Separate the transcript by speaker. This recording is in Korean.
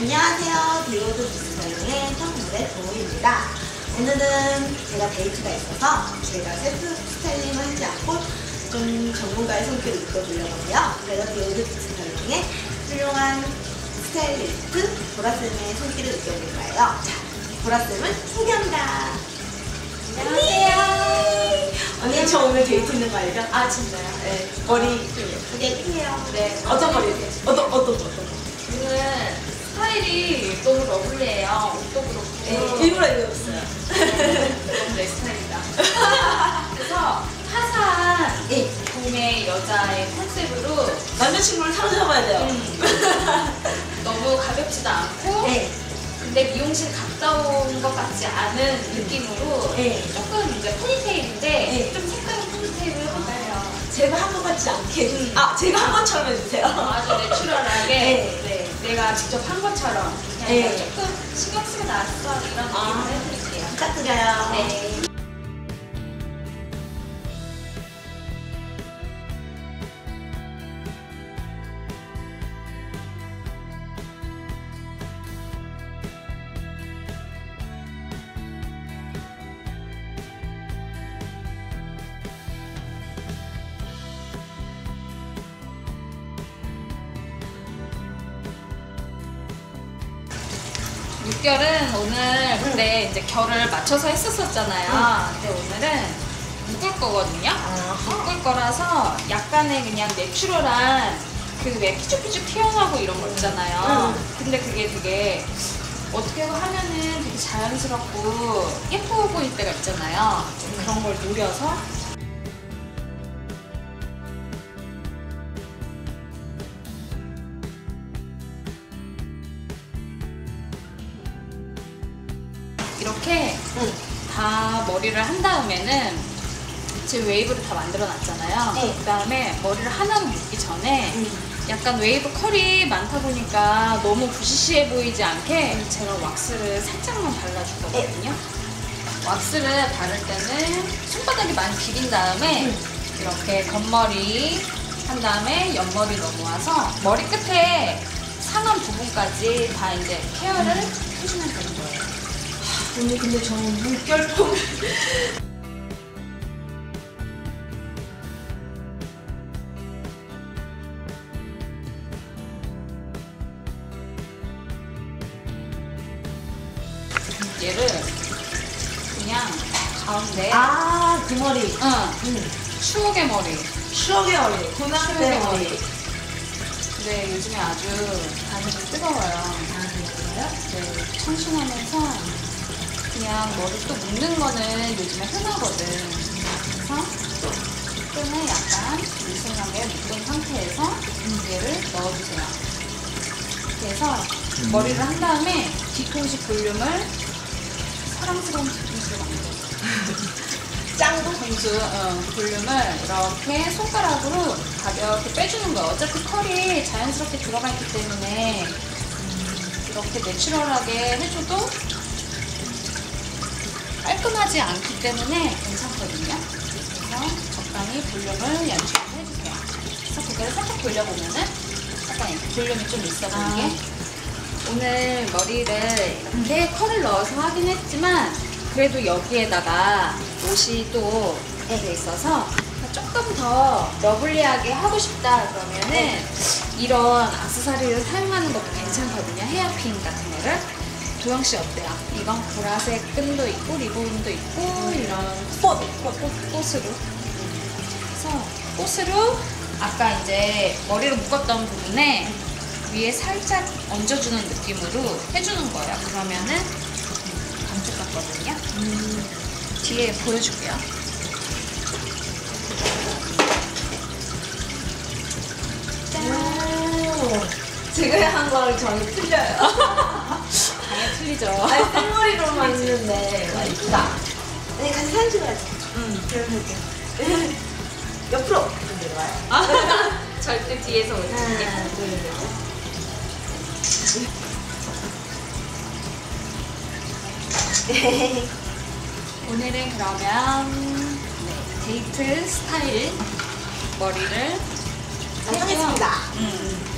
Speaker 1: 안녕하세요. 비로드 미스터링의 청무대 도우입니다. 오늘은 제가 데이트가 있어서 제가 셀프 스타일링을 하지 않고 좀 전문가의 성격을 입어보려고 해요. 그래서 비로드 미스터링의 훌륭한 스타일리스트 보라쌤의 손길을 느껴볼까요? 자, 보라쌤은 소개합니다. 안녕하세요. 네. 언니, 저 오늘 데이트 있는 거 알죠?
Speaker 2: 아, 진짜요?
Speaker 1: 네. 머리 네. 좀 예쁘게 해요.
Speaker 2: 네.
Speaker 1: 어떤 머리세요? 어떤, 어떤, 어떤
Speaker 2: 머리? 러블리해요. 옷도 그렇고.
Speaker 1: 네, 일부러 입었어요.
Speaker 2: 너무 내 스타일이다. 그래서 화사한
Speaker 1: 네,
Speaker 2: 봄의 여자의 컨셉으로
Speaker 1: 남자친구를 사로잡아야 돼요.
Speaker 2: 음, 너무 가볍지도 않고
Speaker 1: 네,
Speaker 2: 근데 미용실 갔다 온 것 같지 않은 느낌으로
Speaker 1: 네.
Speaker 2: 조금 이제 포니테일인데
Speaker 1: 네.
Speaker 2: 좀 색깔은 포니테일을 해볼까요?
Speaker 1: 제가 한 것 같지 않게.
Speaker 2: 음.
Speaker 1: 아, 제가 한 것처럼 해주세요.
Speaker 2: 아주 내추럴하게
Speaker 1: 네.
Speaker 2: 네, 내가 직접 한 것처럼
Speaker 1: 네.
Speaker 2: 조금 신경 쓰고 나왔어 이런 느낌으로
Speaker 1: 아.
Speaker 2: 해드릴게요.
Speaker 1: 부탁드려요.
Speaker 2: 네. 물결은 오늘 근데 이제 결을 맞춰서 했었었잖아요. 근데 오늘은 묶을 거거든요. 묶을 거라서 약간의 그냥 내추럴한 그 왜 피죽피죽 튀어나오고 이런 거 있잖아요. 근데 그게 되게 어떻게 하면은 되게 자연스럽고 예뻐 보일 때가 있잖아요. 좀 그런 걸 노려서 이렇게
Speaker 1: 응.
Speaker 2: 다 머리를 한 다음에는 지금 웨이브를 다 만들어 놨잖아요.
Speaker 1: 네.
Speaker 2: 그 다음에 머리를 하나로 묶기 전에
Speaker 1: 음.
Speaker 2: 약간 웨이브 컬이 많다 보니까 너무 부시시해 보이지 않게 제가 왁스를 살짝만 발라줄 거거든요. 왁스를 바를 때는 손바닥이 많이 비린 다음에
Speaker 1: 음.
Speaker 2: 이렇게 겉머리 한 다음에 옆머리 넘어와서 머리 끝에 상한 부분까지 다 이제 케어를 해주면 되는 거예요.
Speaker 1: 언니 근데 저는 물결통
Speaker 2: 얘를 그냥 가운데
Speaker 1: 아, 그 머리.
Speaker 2: 응,
Speaker 1: 응.
Speaker 2: 추억의 머리
Speaker 1: 추억의 머리. 고등학교 때
Speaker 2: 추억의
Speaker 1: 머리.
Speaker 2: 머리 근데 요즘에 아주 반응이 뜨거워요
Speaker 1: 아, 그래요?
Speaker 2: 네, 청순하면서 그냥 머리 또 묶는 거는 요즘에 흔하거든. 그래서 끈을 약간 미세하게 묶은 상태에서 얘를 넣어주세요. 그래서 머리를 한 다음에 뒤통수 볼륨을 사랑스러운 뒤통수로 만들어요.
Speaker 1: 짱구?
Speaker 2: 공수 어, 볼륨을 이렇게 손가락으로 가볍게 빼주는 거예요. 어차피 컬이 자연스럽게 들어가 있기 때문에. 이렇게 내추럴하게 해줘도 깔끔하지 않기 때문에 괜찮거든요. 그래서 적당히 볼륨을 연출을 해주세요. 그래서 고개를 살짝 돌려보면은 약간 볼륨이 좀 있어 보이게 오늘 머리를 이렇게 컬을 넣어서 하긴 했지만 그래도 여기에다가 옷이 또 돼 있어서 조금 더 러블리하게 하고 싶다 그러면은 이런 악세사리를 사용하는 것도 괜찮거든요. 헤어핀 같은 거를. 도영 씨 어때요? 이건 보라색 끈도 있고 리본도 있고 이런 꽃, 꽃, 꽃, 꽃으로. 그래서 꽃으로 아까 이제 머리를 묶었던 부분에 위에 살짝 얹어주는 느낌으로 해주는 거예요. 그러면은 음, 감쪽 같거든요. 뒤에 보여줄게요.
Speaker 1: 오. 제가 한 거랑 전혀 틀려요.
Speaker 2: 틀리죠.
Speaker 1: 아니, 생머리로만 있는데. 와, 이쁘다. 아니, 같이 사진 찍어야지. 응, 그러면 옆으로. 이렇게 와요.
Speaker 2: 절대 뒤에서 오지.
Speaker 1: 하나, 둘, 셋.
Speaker 2: 오늘은 그러면 네, 데이트 스타일 머리를. 음.